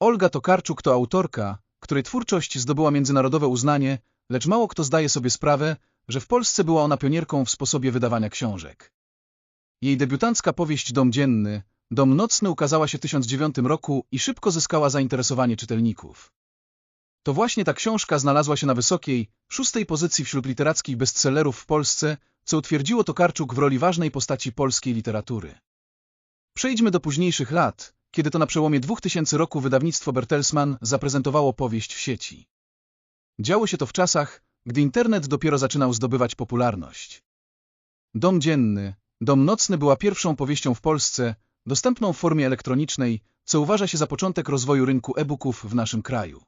Olga Tokarczuk to autorka, której twórczość zdobyła międzynarodowe uznanie, lecz mało kto zdaje sobie sprawę, że w Polsce była ona pionierką w sposobie wydawania książek. Jej debiutancka powieść Dom Dzienny, Dom Nocny ukazała się w 1009 roku i szybko zyskała zainteresowanie czytelników. To właśnie ta książka znalazła się na wysokiej, szóstej pozycji wśród literackich bestsellerów w Polsce, co utwierdziło Tokarczuk w roli ważnej postaci polskiej literatury. Przejdźmy do późniejszych lat, kiedy to na przełomie 2000 roku wydawnictwo Bertelsmann zaprezentowało powieść w sieci. Działo się to w czasach, gdy internet dopiero zaczynał zdobywać popularność. Dom dzienny, Dom nocny była pierwszą powieścią w Polsce, dostępną w formie elektronicznej, co uważa się za początek rozwoju rynku e-booków w naszym kraju.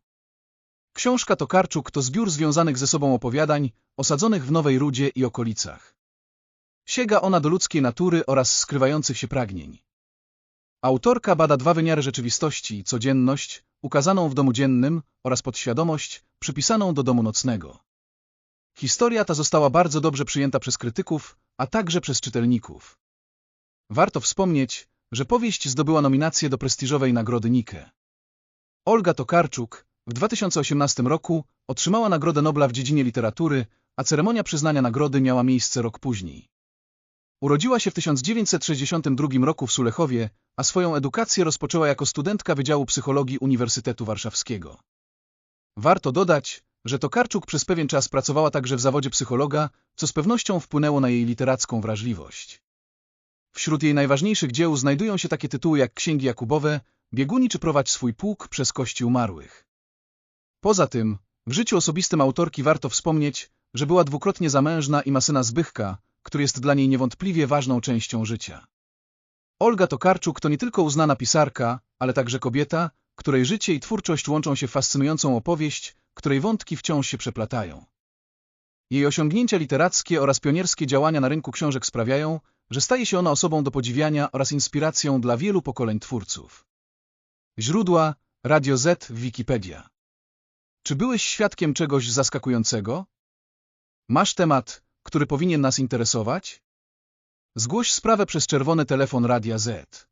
Książka Tokarczuk to zbiór związanych ze sobą opowiadań, osadzonych w Nowej Rudzie i okolicach. Sięga ona do ludzkiej natury oraz skrywających się pragnień. Autorka bada dwa wymiary rzeczywistości, codzienność, ukazaną w domu dziennym, oraz podświadomość, przypisaną do domu nocnego. Historia ta została bardzo dobrze przyjęta przez krytyków, a także przez czytelników. Warto wspomnieć, że powieść zdobyła nominację do prestiżowej nagrody Nike. Olga Tokarczuk w 2018 roku otrzymała Nagrodę Nobla w dziedzinie literatury, a ceremonia przyznania nagrody miała miejsce rok później. Urodziła się w 1962 roku w Sulechowie, a swoją edukację rozpoczęła jako studentka Wydziału Psychologii Uniwersytetu Warszawskiego. Warto dodać, że Tokarczuk przez pewien czas pracowała także w zawodzie psychologa, co z pewnością wpłynęło na jej literacką wrażliwość. Wśród jej najważniejszych dzieł znajdują się takie tytuły jak Księgi Jakubowe, Bieguni czy Prowadź swój pułk przez kości umarłych. Poza tym, w życiu osobistym autorki warto wspomnieć, że była dwukrotnie zamężna i ma syna Zbychka, który jest dla niej niewątpliwie ważną częścią życia. Olga Tokarczuk to nie tylko uznana pisarka, ale także kobieta, której życie i twórczość łączą się w fascynującą opowieść, której wątki wciąż się przeplatają. Jej osiągnięcia literackie oraz pionierskie działania na rynku książek sprawiają, że staje się ona osobą do podziwiania oraz inspiracją dla wielu pokoleń twórców. Źródła Radio Z Wikipedia Czy byłeś świadkiem czegoś zaskakującego? Masz temat, który powinien nas interesować? Zgłoś sprawę przez czerwony telefon Radia Z.